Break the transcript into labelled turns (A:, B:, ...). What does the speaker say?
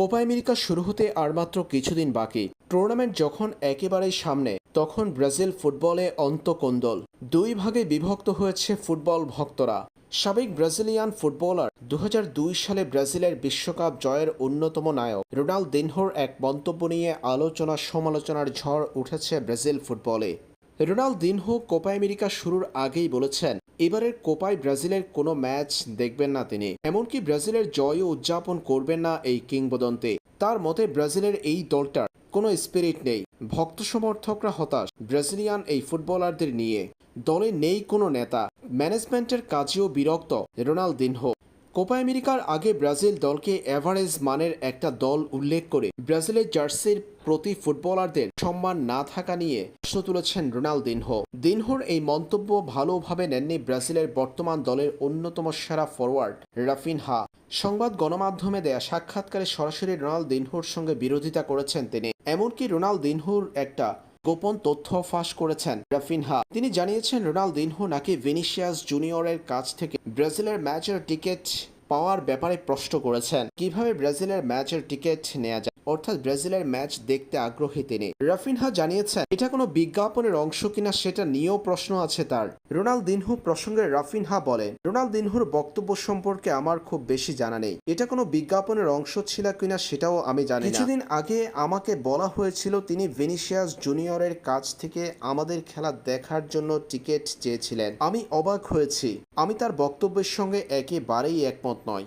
A: Copa America শুরু হতে আর মাত্র কিছুদিন বাকি। টুর্নামেন্ট যখন একেবারেই সামনে, তখন ব্রাজিল ফুটবলে অন্তকোন্দল। দুই ভাগে বিভক্ত হয়েছে ফুটবল ভক্তরা। সাবেক ব্রাজিলিয়ান ফুটবলার দু হাজার দুই সালে ব্রাজিলের বিশ্বকাপ জয়ের অন্যতম নায়ক। রোনাল দিনহোর এক মন্তব্য নিয়ে আলোচনা সমালোচনার ঝড় উঠেছে ব্রাজিল ফুটবলে। রোনালদিনহো কোপা আমেরিকা শুরুর আগেই বলেছেন এবারের কোপায় ব্রাজিলের কোনো ম্যাচ দেখবেন না তিনি। এমনকি ব্রাজিলের জয়ও উদযাপন করবেন না এই কিংবদন্তি। তার মতে ব্রাজিলের এই দলটার কোনো স্পিরিট নেই। ভক্ত সমর্থকরা হতাশ। ব্রাজিলিয়ান এই ফুটবলারদের নিয়ে। দলে নেই কোনো নেতা। ম্যানেজমেন্টের কাজেও বিরক্ত। রোনালদিনহো। কোপা আমেরিকার আগে ব্রাজিল দলকে এভারেজ মানের একটা দল উল্লেখ করে ব্রাজিলের জার্সির প্রতি ফুটবলারদের সম্মান না থাকা নিয়ে প্রশ্ন তুলেছেন রোনালদিনহো। দিনহোর এই মন্তব্য ভালোভাবে নেননি ব্রাজিলের বর্তমান দলের অন্যতম সেরা ফরওয়ার্ড রাফিনহা। সংবাদ গণমাধ্যমে দেয়া সাক্ষাৎকারে সরাসরি রোনালদিনহোর সঙ্গে বিরোধিতা করেছেন তিনি। এমনকি রোনালদিনহোর একটা গোপন তথ্য ফাঁস করেছেন রাফিনহা। তিনি জানিয়েছেন রোনালদিনহো নাকি ভিনিসিয়াস জুনিয়রের কাছ থেকে ব্রাজিলের ম্যাচের টিকিট পাওয়ার ব্যাপারে প্রশ্ন করেছেন। কীভাবে ব্রাজিলের ম্যাচের টিকিট নেওয়া যায়? অর্থাৎ ব্রাজিলের ম্যাচ দেখতে আগ্রহী তিনি। রাফিনহা জানিয়েছেন, এটা কোনো বিজ্ঞাপনের অংশ কিনা সেটা নিয়েও প্রশ্ন আছে তার। রোনালদিনহু প্রসঙ্গে রাফিনহা বলেন, রোনালদিনহুর বক্তব্য সম্পর্কে আমার খুব বেশি জানা নেই। এটা কোনো বিজ্ঞাপনের অংশ ছিল কিনা সেটাও আমি জানি কিছুদিন আগে আমাকে বলা হয়েছিল তিনি ভিনিসিয়াস জুনিয়রের কাছ থেকে আমাদের খেলা দেখার জন্য টিকিট চেয়েছিলেন। আমি অবাক হয়েছি। আমি তার বক্তব্যের সঙ্গে একেবারেই একমত নয়